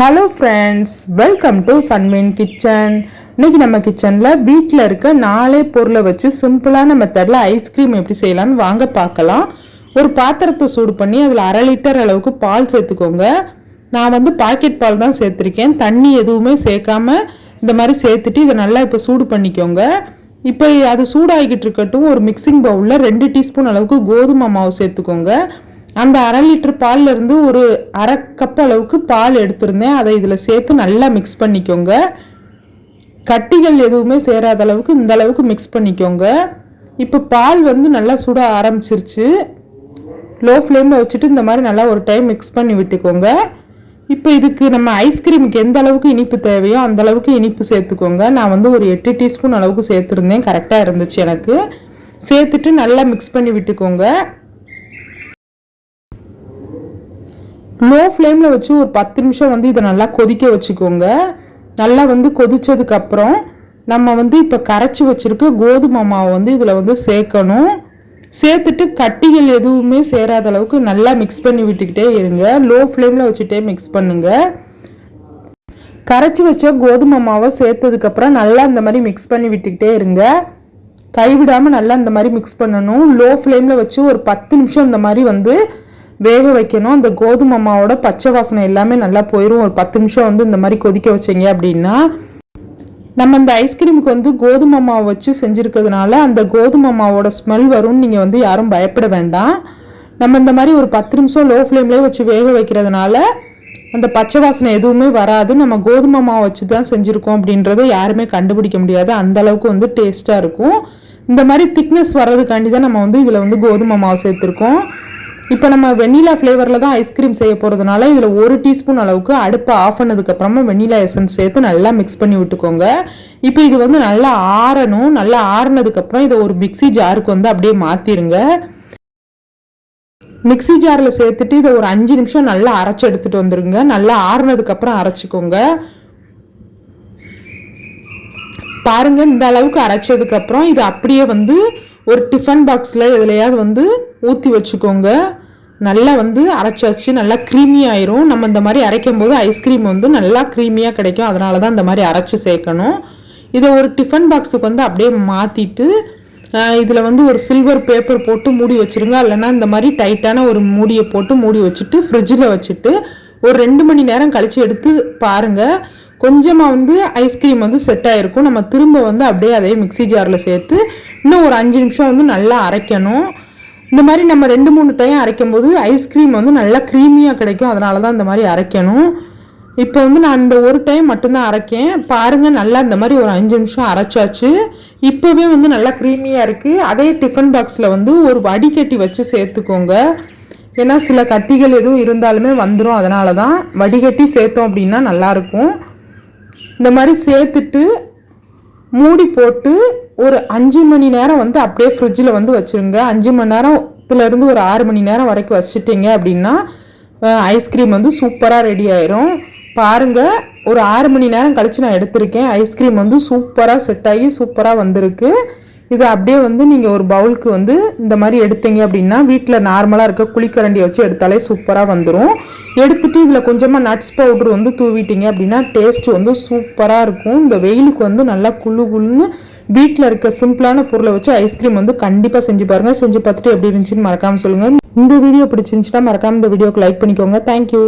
Hello friends welcome to Sanmeen Kitchen இன்னைக்கு நம்ம கிச்சனில் வீட்டில் இருக்க நாலே பொருளை வச்சு சிம்பிளான மெத்தடில் ஐஸ்கிரீம் எப்படி செய்யலான்னு வாங்க பார்க்கலாம். ஒரு பாத்திரத்தை சூடு பண்ணி அதில் அரை லிட்டர் அளவுக்கு பால் சேர்த்துக்கோங்க. நான் வந்து பாக்கெட் பால் தான் சேர்த்துருக்கேன். தண்ணி எதுவுமே சேர்க்காம இந்த மாதிரி சேர்த்துட்டு இதை நல்லா இப்போ சூடு பண்ணிக்கோங்க. இப்போ அது சூடாகிக்கிட்டு இருக்கட்டும் ஒரு மிக்சிங் பவுலில் ரெண்டு டீஸ்பூன் அளவுக்கு கோதுமை மாவு சேர்த்துக்கோங்க. அந்த அரை லிட்டர் பால்ல இருந்து ஒரு அரை கப் அளவுக்கு பால் எடுத்திருந்தேன். அதை இதில் சேர்த்து நல்லா மிக்ஸ் பண்ணிக்கோங்க. கட்டிகள் எதுவுமே சேராத அளவுக்கு இந்த அளவுக்கு மிக்ஸ் பண்ணிக்கோங்க. இப்போ பால் வந்து நல்லா சுட ஆரம்பிச்சிருச்சு. லோ ஃப்ளேமில் வச்சுட்டு இந்த மாதிரி நல்லா ஒரு டைம் மிக்ஸ் பண்ணி விட்டுக்கோங்க. இப்போ இதுக்கு நம்ம ஐஸ்கிரீமுக்கு எந்த அளவுக்கு இனிப்பு தேவையோ அந்த அளவுக்கு இனிப்பு சேர்த்துக்கோங்க. நான் வந்து ஒரு எட்டு டீஸ்பூன் அளவுக்கு சேர்த்துருந்தேன். கரெக்டாக இருந்துச்சு எனக்கு. சேர்த்துட்டு நல்லா மிக்ஸ் பண்ணி விட்டுக்கோங்க. லோ ஃப்ளேமில் வச்சு ஒரு பத்து நிமிஷம் வந்து இதை நல்லா கொதிக்க வச்சுக்கோங்க. நல்லா வந்து கொதிச்சதுக்கப்புறம் நம்ம வந்து இப்போ கரைச்சி வச்சுருக்க கோதுமை மாவை வந்து இதில் வந்து சேர்க்கணும். சேர்த்துட்டு கட்டிகள் எதுவுமே சேராத அளவுக்கு நல்லா மிக்ஸ் பண்ணி விட்டுக்கிட்டே இருங்க. லோ ஃப்ளேமில் வச்சுட்டே மிக்ஸ் பண்ணுங்கள் கரைச்சி வச்ச கோதுமை மாவை சேர்த்ததுக்கப்புறம் நல்லா இந்த மாதிரி மிக்ஸ் பண்ணி விட்டுக்கிட்டே இருங்க. கைவிடாமல் நல்லா இந்த மாதிரி மிக்ஸ் பண்ணணும். லோ ஃப்ளேமில் வச்சு ஒரு பத்து நிமிஷம் இந்த மாதிரி வந்து வேக வைக்கணும். அந்த கோதுமை மாவோட பச்சை வாசனை எல்லாமே நல்லா போயிடும் ஒரு பத்து நிமிஷம் வந்து இந்த மாதிரி கொதிக்க வச்சிங்க அப்படின்னா நம்ம இந்த ஐஸ்கிரீமுக்கு வந்து கோதுமை மாவு வச்சு செஞ்சுருக்கிறதுனால அந்த கோதுமை மாவோட ஸ்மெல் வரும்னு நீங்கள் வந்து யாரும் பயப்பட வேண்டாம். நம்ம இந்த மாதிரி ஒரு பத்து நிமிஷம் லோ ஃப்ளேம்லேயே வச்சு வேக வைக்கிறதுனால அந்த பச்சை வாசனை எதுவுமே வராது. நம்ம கோதுமை மாவு வச்சு தான் செஞ்சுருக்கோம் அப்படின்றத யாருமே கண்டுபிடிக்க முடியாது. அந்த அளவுக்கு வந்து டேஸ்ட்டாக இருக்கும். இந்த மாதிரி திக்னஸ் வர்றதுக்காண்டி தான் நம்ம வந்து இதில் வந்து கோதுமை மாவு சேர்த்துருக்கோம். இப்போ நம்ம வெண்ணிலா ஃப்ளேவரில் தான் ஐஸ்கிரீம் செய்ய போகிறதுனால இதில் ஒரு டீஸ்பூன் அளவுக்கு அடுப்பை ஆஃப் பண்ணதுக்கப்புறமா வெண்ணிலா எசன்ஸ் சேர்த்து நல்லா மிக்ஸ் பண்ணி விட்டுக்கோங்க. இப்போ இது வந்து நல்லா ஆறணும். நல்லா ஆறுனதுக்கப்புறம் இதை ஒரு மிக்சி ஜாருக்கு வந்து அப்படியே மாற்றிடுங்க மிக்சி ஜாரில் சேர்த்துட்டு இதை ஒரு அஞ்சு நிமிஷம் நல்லா அரைச்சி எடுத்துகிட்டு வந்துடுங்க நல்லா ஆறுனதுக்கப்புறம் அரைச்சிக்கோங்க. பாருங்கள் இந்த அளவுக்கு அரைச்சதுக்கப்புறம் இது அப்படியே வந்து ஒரு டிஃபன் பாக்ஸில் எதுலையாவது வந்து ஊற்றி வச்சுக்கோங்க. நல்லா வந்து அரைச்சாச்சு நல்லா க்ரீமி ஆயிரும். நம்ம இந்த மாதிரி அரைக்கும் போது ஐஸ்கிரீம் வந்து நல்லா க்ரீமியாக கிடைக்கும். அதனால தான் இந்த மாதிரி அரைச்சி சேர்க்கணும். இதை ஒரு டிஃபன் பாக்ஸுக்கு வந்து அப்படியே மாற்றிட்டு இதில் வந்து ஒரு சில்வர் பேப்பர் போட்டு மூடி வச்சுருங்க. இல்லைன்னா இந்த மாதிரி டைட்டான ஒரு மூடியை போட்டு மூடி வச்சுட்டு ஃப்ரிட்ஜில் வச்சுட்டு ஒரு ரெண்டு மணி நேரம் கழித்து எடுத்து பாருங்கள் கொஞ்சமாக வந்து ஐஸ்கிரீம் வந்து செட் ஆகிருக்கும் நம்ம திரும்ப வந்து அப்படியே அதே மிக்சி ஜாரில் சேர்த்து இன்னும் ஒரு அஞ்சு நிமிஷம் வந்து நல்லா அரைக்கணும். இந்த மாதிரி நம்ம ரெண்டு மூணு டைம் அரைக்கும் போது ஐஸ்கிரீம் வந்து நல்லா க்ரீமியாக கிடைக்கும். அதனால தான் இந்த மாதிரி அரைக்கணும். இப்போ வந்து நான் இந்த ஒரு டைம் மட்டும்தான் அரைக்கேன். பாருங்கள் நல்லா இந்த மாதிரி ஒரு அஞ்சு நிமிஷம் அரைச்சாச்சு. இப்போவே வந்து நல்லா க்ரீமியாக இருக்குது அதே டிஃபன் பாக்ஸில் வந்து ஒரு வடிகட்டி வச்சு சேர்த்துக்கோங்க. ஏன்னா சில கட்டிகள் எதுவும் இருந்தாலுமே வந்துடும் அதனால தான் வடிகட்டி சேர்த்தோம் அப்படின்னா நல்லாயிருக்கும் இந்த மாதிரி சேர்த்துட்டு மூடி போட்டு ஒரு அஞ்சு மணி நேரம் வந்து அப்படியே ஃப்ரிட்ஜில் வந்து வச்சுருங்க. அஞ்சு மணி நேரத்துலேருந்து ஒரு ஆறு மணி நேரம் வரைக்கும் வச்சுட்டிங்க அப்படின்னா ஐஸ்கிரீம் வந்து சூப்பராக ரெடி ஆயிரும். பாருங்கள் ஒரு ஆறு மணி நேரம் கழித்து நான் எடுத்திருக்கேன். ஐஸ்கிரீம் வந்து சூப்பராக செட் ஆகி சூப்பராக வந்திருக்கு. இது அப்படியே வந்து நீங்கள் ஒரு பவுலுக்கு வந்து இந்த மாதிரி எடுத்தீங்க அப்படின்னா வீட்டில் நார்மலாக இருக்க குழிக்கரண்டியை வச்சு எடுத்தாலே சூப்பராக வந்துடும் எடுத்துகிட்டு இதில் கொஞ்சமாக நட்ஸ் பவுட்ரு வந்து தூவிட்டீங்க அப்படின்னா டேஸ்ட் வந்து சூப்பராக இருக்கும். இந்த வெயிலுக்கு வந்து நல்லா குழு குழுன்னு வீட்டில் இருக்க சிம்பிளான பொருளை வச்சு ஐஸ்கிரீம் வந்து கண்டிப்பாக செஞ்சு பாருங்கள் செஞ்சு பார்த்துட்டு எப்படி இருந்துச்சுன்னு மறக்காமல் சொல்லுங்கள் இந்த வீடியோ பிடிச்சிருந்துச்சுன்னா மறக்காமல் இந்த வீடியோக்கு லைக் பண்ணிக்கோங்க. தேங்க்யூ